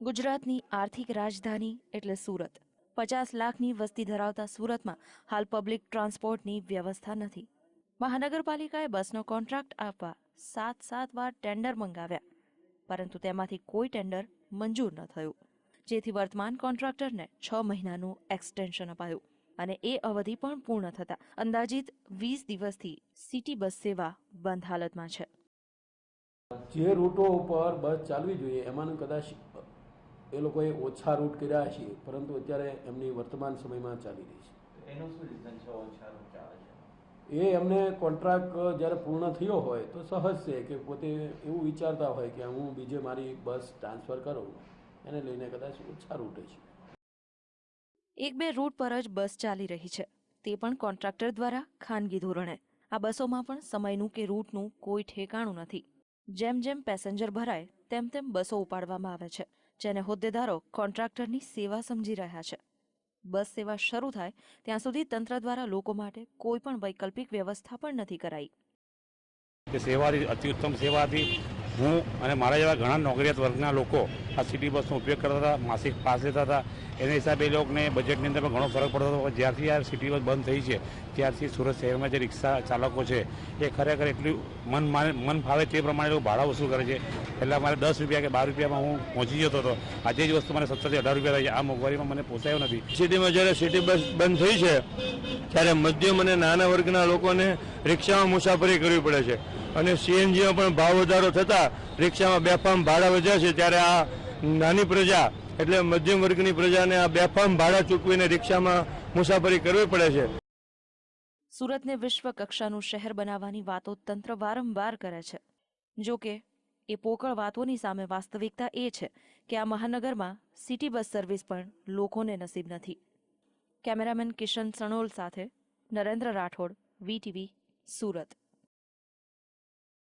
ગુજરાતની આર્થિક રાજધાની એટલે સુરત. પચાસ લાખની વસ્તી ધરાવતા સુરતમાં હાલ પબ્લિક ટ્રાન્સપોર્ટની વ્યવસ્થા નથી. મહાનગરપાલિકાએ બસનો કોન્ટ્રાક્ટ આપવા સાત સાત વાર ટેન્ડર મંગાવ્યા, પરંતુ તેમાંથી કોઈ ટેન્ડર મંજૂર ન થયું. જેથી વર્તમાન કોન્ટ્રાક્ટરને છ મહિનાનું એક્સટેન્શન અપાયું અને એ અવધિ પણ પૂર્ણ થતા અંદાજિત વીસ દિવસથી સિટી બસ સેવા બંધ હાલતમાં છે. જે રૂટો ઉપર બસ ચાલવી જોઈએ, એમાંનું કદાચ એ લોકોએ ઓછા રૂટ કર્યા છે પરંતુ અત્યારે એમની વર્તમાન સમયમાં ચાલી રહી છે. એનું શું રીઝન છે ઓછા રૂટ ચાલે છે? એ એમને કોન્ટ્રાક્ટ જ્યારે પૂર્ણ થયો હોય તો સહજ છે કે પોતે એવું વિચારતા હોય કે હું બીજે મારી બસ ટ્રાન્સફર કરું એને લઈને કદાચ ઓછા રૂટે છે. એક બે રૂટ પર જ બસ ચાલી રહી છે. તે પણ કોન્ટ્રાક્ટર દ્વારા ખાનગી ધોરણે. આ બસોમાં પણ સમયનું કે રૂટનું કોઈ ઠેકાણું નથી. જેમ જેમ પેસેન્જર ભરાય તેમ તેમ બસો ઉપાડવામાં આવે છે. જેને હોદ્દેદારો કોન્ટ્રાક્ટરની સેવા સમજી રહ્યા છે. બસ સેવા શરૂ થાય ત્યાં સુધી તંત્ર દ્વારા લોકો માટે કોઈ પણ વૈકલ્પિક વ્યવસ્થા પણ નથી કરાઈ. કે સેવાની અતિ ઉત્તમ સેવા હું અને મારા જેવા ઘણા નોકરિયાત વર્ગના લોકો આ સિટી બસનો ઉપયોગ કરતા હતા, માસિક પાસ લેતા હતા. એના હિસાબે એ લોકોને બજેટની અંદર પણ ઘણો ફરક પડતો હતો. જ્યારથી આ સિટી બસ બંધ થઈ છે, ત્યારથી સુરત શહેરમાં જે રિક્ષા ચાલકો છે, એ ખરેખર એટલું માને, મન ફાવે તે પ્રમાણે લોકો ભાડા વસૂલ કરે છે. પહેલાં મારે દસ રૂપિયા કે બાર રૂપિયામાં હું પહોંચી જતો હતો. આજે જ વસ્તુ મને સત્તરથી અઢાર રૂપિયા થાય છે આ મોંઘવારીમાં મને પોસાયો નથી. સિટીમાં જ્યારે સિટી બસ બંધ થઈ છે ત્યારે મધ્યમ અને નાના વર્ગના લોકોને રિક્ષામાં મુસાફરી કરવી પડે છે. અને સીએનજીમાં પણ ભાવ વધારો થતાં રિક્ષામાં બેફામ ભાડા વધ્યા છે. ત્યારે આ નાની પ્રજા એટલે મધ્યમ વર્ગની પ્રજાને આ બેફામ ભાડા ચૂકવીને રિક્ષામાં મુસાફરી કરવી પડે છે. સુરતને વિશ્વ કક્ષાનું શહેર બનાવવાની વાતો તંત્ર વારંવાર કરે છે. જો કે એ પોકળ વાતોની સામે વાસ્તવિકતા એ છે કે આ મહાનગરમાં સિટી બસ સર્વિસ પણ લોકોને નસીબ નથી. કેમેરામેન કિશન સણોલ સાથે નરેન્દ્ર રાઠોડ વીટીવી સુરત.